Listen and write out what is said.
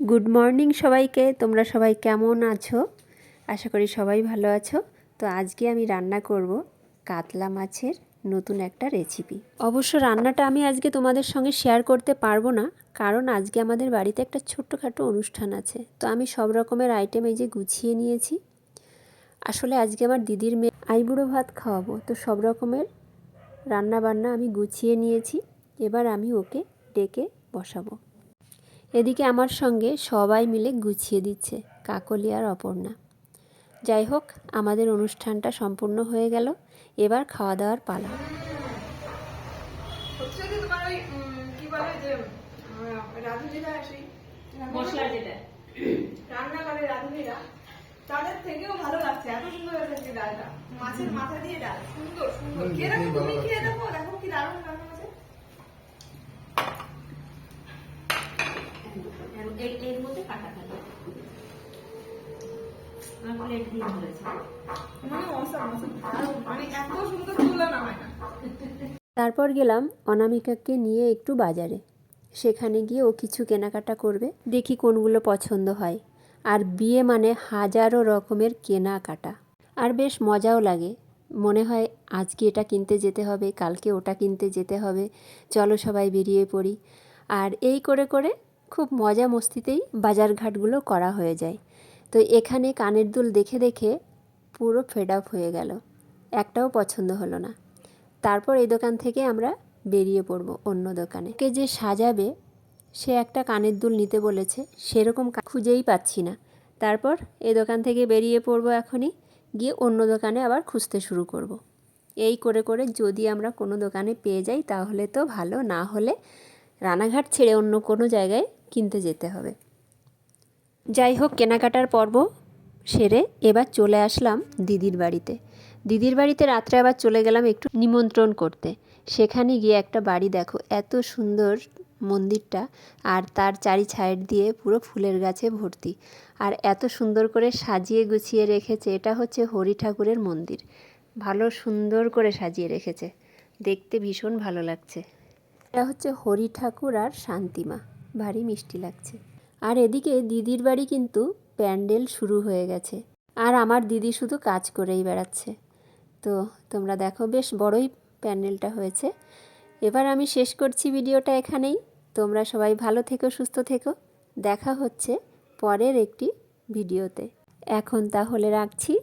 Good morning সবাইকে, তোমরা সবাই কেমন আছো? আশা করি সবাই ভালো আছো। তো আজকে আমি রান্না করব কাতলা মাছের নতুন একটা রেসিপি অবশ্য রান্নাটা আমি আজকে তোমাদের সঙ্গে শেয়ার করতে পারব না, কারণ আজকে আমাদের বাড়িতে একটা ছোট্টখাটো অনুষ্ঠান আছে। তো আমি সব রকমের আইটেম এই যে গুছিয়ে নিয়েছি। আসলে আজকে আমার দিদির মেয়ে আইবুড়ো ভাত খাওয়াবো, তো সব রকমের রান্না বান্না আমি গুছিয়ে নিয়েছি। এবার আমি ওকে ডেকে বসাবো। এদিকে আমার সঙ্গে সবাই মিলে গুছিয়ে দিচ্ছে কাকলি আর অপর্ণা। যাই হোক আমাদের অনুষ্ঠানটা সম্পূর্ণ হয়ে গেল। এবার খাওয়া দাওয়ার পালা রাঁধুনিরা তাদের থেকেও ভালো লাগছে এত সুন্দর লাগছে ডালটা। মাছের মাথা দিয়ে ডাল সুন্দর সুন্দর। খেয়ে দেখো তুমি খেয়ে দেখো দেখো কি দারুণ রান্না আছে এর মধ্যে কাটা খালি আমার প্লেট দিয়ে ধরেছে। মানে মানে এত সুন্দর তুলনা হয় না। তারপর গেলাম অনামিকাকে নিয়ে একটু বাজারে। সেখানে গিয়ে ও কিছু কেনাকাটা করবে দেখি কোনগুলো পছন্দ হয়। আর বিয়ে মানে হাজারো রকমের কেনাকাটা। আর বেশ মজাও লাগে। মনে হয় আজকে এটা কিনতে যেতে হবে কালকে ওটা কিনতে যেতে হবে। চলো সবাই বেরিয়ে পড়ি। আর এই করে করে খুব মজা মস্তিতেই বাজারঘাটগুলো করা হয়ে যায়। তো এখানে কানের দুল দেখে দেখে পুরো ফেড আপ হয়ে গেল। একটাও পছন্দ হলো না। তারপর এই দোকান থেকে আমরা বেরিয়ে পড়ব অন্য দোকানে। কে যে সাজাবে, সে একটা কানের দুল নিতে বলেছে, সেরকম খুঁজেই পাচ্ছি না। তারপর এই দোকান থেকে বেরিয়ে পড়ব এখনই, গিয়ে অন্য দোকানে আবার খুঁজতে শুরু করব। এই করে করে যদি আমরা কোনো দোকানে পেয়ে যাই, তাহলে তো ভালো, না হলে রানাঘাট ছেড়ে অন্য কোনো জায়গায় কিনতে যেতে হবে। যাই হোক, কেনাকাটার পর্ব সেরে এবার চলে আসলাম দিদির বাড়িতে। দিদির বাড়িতে রাত্রে আবার চলে গেলাম একটু নিমন্ত্রণ করতে। সেখানে গিয়ে একটা বাড়ি দেখো, এত সুন্দর মন্দিরটা আর তার চারি সাইড দিয়ে পুরো ফুলের গাছে ভর্তি। আর এত সুন্দর করে সাজিয়ে গুছিয়ে রেখেছে, এটা হচ্ছে হরি ঠাকুরের মন্দির। ভালো সুন্দর করে সাজিয়ে রেখেছে। দেখতে ভীষণ ভালো লাগছে। এটা হচ্ছে হরি ঠাকুর আর শান্তিমা। ভারী মিষ্টি লাগছে। আর এদিকে দিদির বাড়ি কিন্তু প্যান্ডেল শুরু হয়ে গেছে। আর আমার দিদি শুধু কাজ করেই বেড়াচ্ছে। তো তোমরা দেখো, বেশ বড়ই প্যান্ডেলটা হয়েছে। এবার আমি শেষ করছি ভিডিওটা এখানেই। তোমরা সবাই ভালো থেকো, সুস্থ থেকো। দেখা হচ্ছে পরের একটি ভিডিওতে। এখন তাহলে রাখছি।